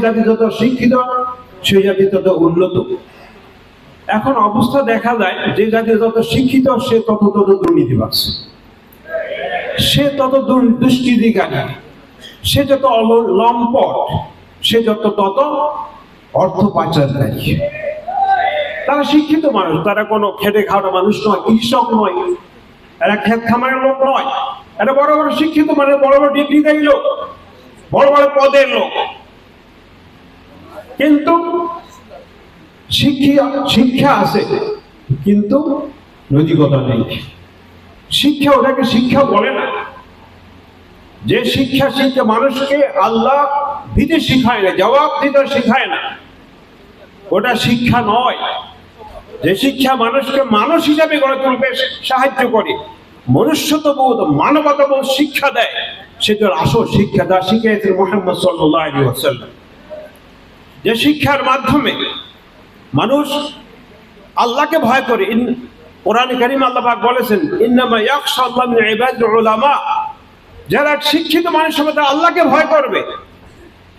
জাতি যত শিক্ষিত, সেই জাতি তত উন্নত। এখন অবস্থা দেখা যায়, যে জাতি যত শিক্ষিত, সে তত তত দুর্নীতিবাজ। সে তত দুষ্কৃতিকারী। সে যত লম্পট, সে যত তত অর্থ পাচারকারী। তারা শিক্ষিত মানুষ, তারা কোনো খেটে খাওয়া মানুষ নয়, কৃষক নয়। এরা খেত খামারের লোক নয়। এরা বড় বড় শিক্ষিত মানে বড় বড় ডিগ্রি লোক, বড় বড় পদের লোক। কিন্তু শিক্ষা শিক্ষা আছে, কিন্তু নৈতিকতা নেই। শিক্ষা ওটাকে শিক্ষা বলে না। যে শিক্ষা শিক্ষা মানুষকে আল্লাহ দিতে শিখায় না, জবাব দিতে শিখায় না, ওটা শিক্ষা নয়। যে শিক্ষা মানুষকে মানুষ হিসাবে গড়ে তুলতে সাহায্য করে, মনুষ্যত্ববোধ, মানবতাবোধ শিক্ষা দেয় সেটার আসল শিক্ষা যা শিখিয়েছেন মোহাম্মদ সাল্লাহ আলী ওয়াসাল্লাম। যে শিক্ষার মাধ্যমে মানুষ আল্লাহকে ভয় করে। কোরআনে কারিম আল্লাহ বলেছেন যারা শিক্ষিত মানুষ হবে তারা আল্লাহকে ভয় করবে।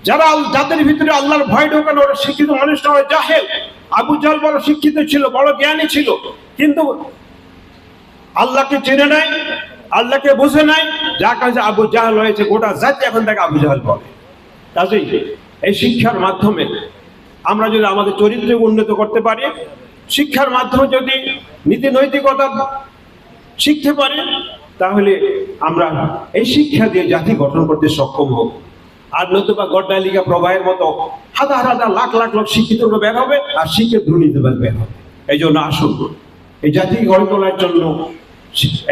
যারা যাদের ভিতরে আল্লাহর ভয় ঢোকানো, ওরা শিক্ষিত মানুষ নয় জাহেল। আবু জল বড় শিক্ষিত ছিল, বড় জ্ঞানী ছিল। কিন্তু আল্লাহকে চেনে নাই, আল্লাহকে বুঝে নাই। যা কাছে আবু জাহাল হয়েছে গোটা জাতি এখন তাকে আবু জাহাল বলে। কাজেই এই শিক্ষার মাধ্যমে আমরা যদি আমাদের চরিত্র উন্নত করতে পারি, শিক্ষার মাধ্যমে যদি নীতি নৈতিকতা শিখতে পারি, তাহলে আমরা এই শিক্ষা দিয়ে জাতি গঠন করতে সক্ষম হব। আর নতুবা গড্ডালিকা প্রবাহের মতো হাজার হাজার লাখ লাখ লোক শিক্ষিত বের হবে আর শিক্ষিত দুর্নীতিবাদ বের হবে। এই জন্য আসুন, এই জাতি গড়ে তোলার জন্য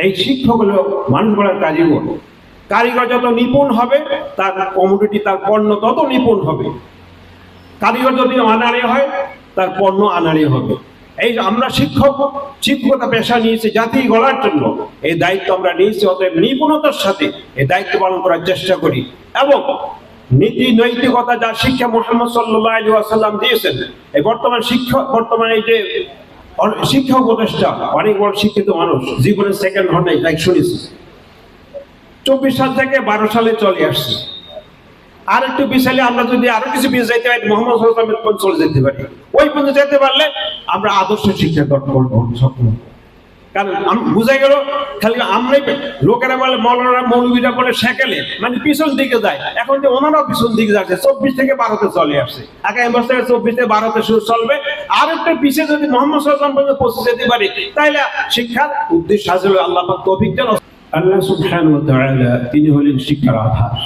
এই শিক্ষক হলো মানুষ গড়ার কারিগর কারিগর যত নিপুণ হবে, তার কমোডিটি তার পণ্য তত নিপুণ হবে। কারিগর যদি আনাড়ি হয়, তার পণ্য আনাড়ি হবে। এই আমরা শিক্ষক, শিক্ষকতা পেশা নিয়েছি জাতি গড়ার জন্য। এই দায়িত্ব আমরা নিয়েছি, অতএব নিপুণতার সাথে এই দায়িত্ব পালন করার চেষ্টা করি। এবং নীতি, নৈতিকতা যা শিক্ষা মোহাম্মদ আসাল্লাম দিয়েছেন, এই বর্তমান শিক্ষক বর্তমানে এই যে অন- শিক্ষা উপদেষ্টা, অনেক বড় শিক্ষিত মানুষ, জীবনের সেকেন্ড হন লাইক শুনেছি। চব্বিশ সাল থেকে বারো সালে চলে আসছে। আর একটু পিছালে আমরা যদি আরও কিছু পিছিয়ে যাইতে পারি, মোহাম্মদ সাল্লামের চলে যেতে পারি। ওই পর্যন্ত যেতে পারলে আমরা আদর্শ শিক্ষা গ্রহণ করব সক্ষম। কারণ বুঝা গেল, খালি আমরাই লোকেরা বলে, মৌলানা মৌলবীরা বলে, সেকেলে মানে পিছন দিকে যায়। এখন যে ওনারাও পিছন দিকে যাচ্ছে, চব্বিশ থেকে বারোতে চলে আসছে। আগামী বছর থেকে চব্বিশ থেকে বারোতে শুরু চলবে। আর একটু পিছিয়ে যদি মোহাম্মদ সাল্লাম পর্যন্ত পৌঁছে যেতে পারি তাহলে শিক্ষার উদ্দেশ্য হাসিল আল্লাহ তৌফিক দেন। আল্লাহ সুবহানাহু ওয়া তাআলা তিনি হলেন শিক্ষার আধার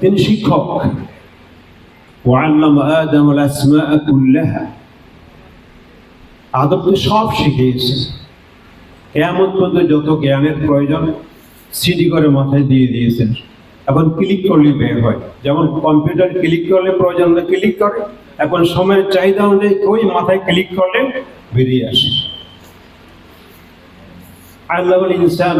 তিনি শিক্ষক وعلم آدم الأسماء كلها আদমকে সব শিখিয়েছে কেমন পর্যন্ত যত জ্ঞানের প্রয়োজন সিডি করে মাথায় দিয়ে দিয়েছেন এখন ক্লিক করলে বের হয় যেমন কম্পিউটার ক্লিক করলে প্রয়োজন হলে ক্লিক করে এখন সময়ের চাহিদা অনুযায়ী ওই মাথায় ক্লিক করলে বেরিয়ে আসে আল্লাহ ইনসান